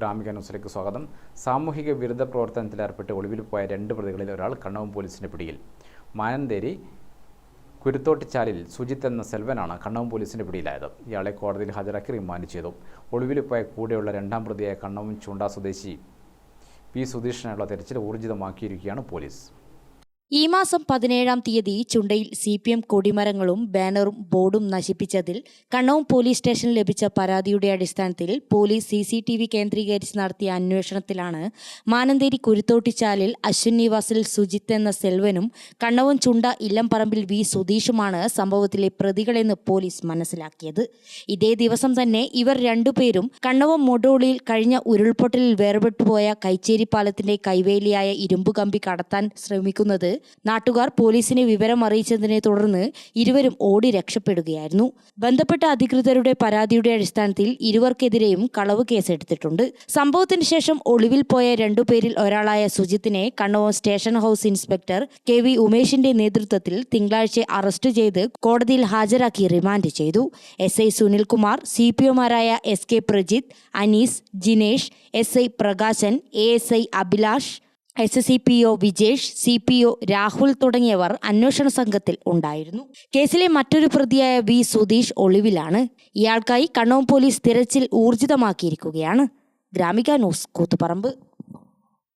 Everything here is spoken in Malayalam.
ഗ്രാമിക ന്യൂസിലേക്ക് സ്വാഗതം. സാമൂഹിക വിരുദ്ധ പ്രവർത്തനത്തിൽ പ്രവർത്തനത്തിലേർപ്പെട്ട് ഒളിവിൽ പോയ രണ്ട് പ്രതികളിൽ ഒരാൾ കണ്ണവം പോലീസിന്റെ പിടിയിൽ. മാനന്തേരി കുരുത്തോട്ടിച്ചാലിൽ സുജിത്ത് എന്ന സെൽവനാണ് കണ്ണവം പോലീസിന്റെ പിടിയിലായത്. ഇയാളെ കോടതിയിൽ ഹാജരാക്കി റിമാൻഡ് ചെയ്തു. ഒളിവിൽ പോയ കൂടെയുള്ള രണ്ടാം പ്രതിയായ കണ്ണവും ചൂണ്ട സ്വദേശി പി സുധീഷിനുള്ള തെരച്ചിൽ ഊർജിതമാക്കിയിരിക്കുകയാണ് പോലീസ്. ഈ മാസം പതിനേഴാം തീയതി ചുണ്ടയിൽ സി പി എം കൊടിമരങ്ങളും ബാനറും ബോർഡും നശിപ്പിച്ചതിൽ കണ്ണവും പോലീസ് സ്റ്റേഷനിൽ ലഭിച്ച പരാതിയുടെ അടിസ്ഥാനത്തിൽ police C C T V കേന്ദ്രീകരിച്ച് നടത്തിയ അന്വേഷണത്തിലാണ് മാനന്തേരി കുരുത്തോട്ടിച്ചാലിൽ അശ്വിൻ നിവാസിൽ സുജിത്ത് എന്ന സെൽവനും കണ്ണവും ചുണ്ട ഇല്ലംപറമ്പിൽ വി സുധീഷുമാണ് സംഭവത്തിലെ പ്രതികളെന്ന് പോലീസ് മനസ്സിലാക്കിയത്. ഇതേ ദിവസം തന്നെ ഇവർ രണ്ടുപേരും കണ്ണവും മൊഡോളിയിൽ കഴിഞ്ഞ ഉരുൾപൊട്ടലിൽ വേർപെട്ടുപോയ കൈച്ചേരി പാലത്തിന്റെ കൈവേലിയായ ഇരുമ്പ് കമ്പി കടത്താൻ ശ്രമിക്കുന്നത് നാട്ടുകാർ പോലീസിനെ വിവരം അറിയിച്ചതിനെ തുടർന്ന് ഇരുവരും ഓടി രക്ഷപ്പെടുകയായിരുന്നു. ബന്ധപ്പെട്ട അധികൃതരുടെ പരാതിയുടെ അടിസ്ഥാനത്തിൽ ഇരുവർക്കെതിരെയും കളവ് കേസെടുത്തിട്ടുണ്ട്. സംഭവത്തിന് ശേഷം ഒളിവിൽ പോയ രണ്ടുപേരിൽ ഒരാളായ സുജിത്തിനെ Kannavam station house inspector K V ഉമേഷിന്റെ നേതൃത്വത്തിൽ തിങ്കളാഴ്ച അറസ്റ്റ് ചെയ്ത് കോടതിയിൽ ഹാജരാക്കി റിമാൻഡ് ചെയ്തു. S I Sunilkumar C P ഒമാരായ S K Prajith Anees Jinesh S I Prakashan A S I Abhilash S C P O Vijesh C P O Rahul തുടങ്ങിയവർ അന്വേഷണ സംഘത്തിൽ ഉണ്ടായിരുന്നു. കേസിലെ മറ്റൊരു പ്രതിയായ വി സുധീഷ് ഒളിവിലാണ്. ഇയാൾക്കായി കണ്ണൂർ പോലീസ് തിരച്ചിൽ ഊർജിതമാക്കിയിരിക്കുകയാണ്. ഗ്രാമിക ന്യൂസ് കൂത്തുപറമ്പ്.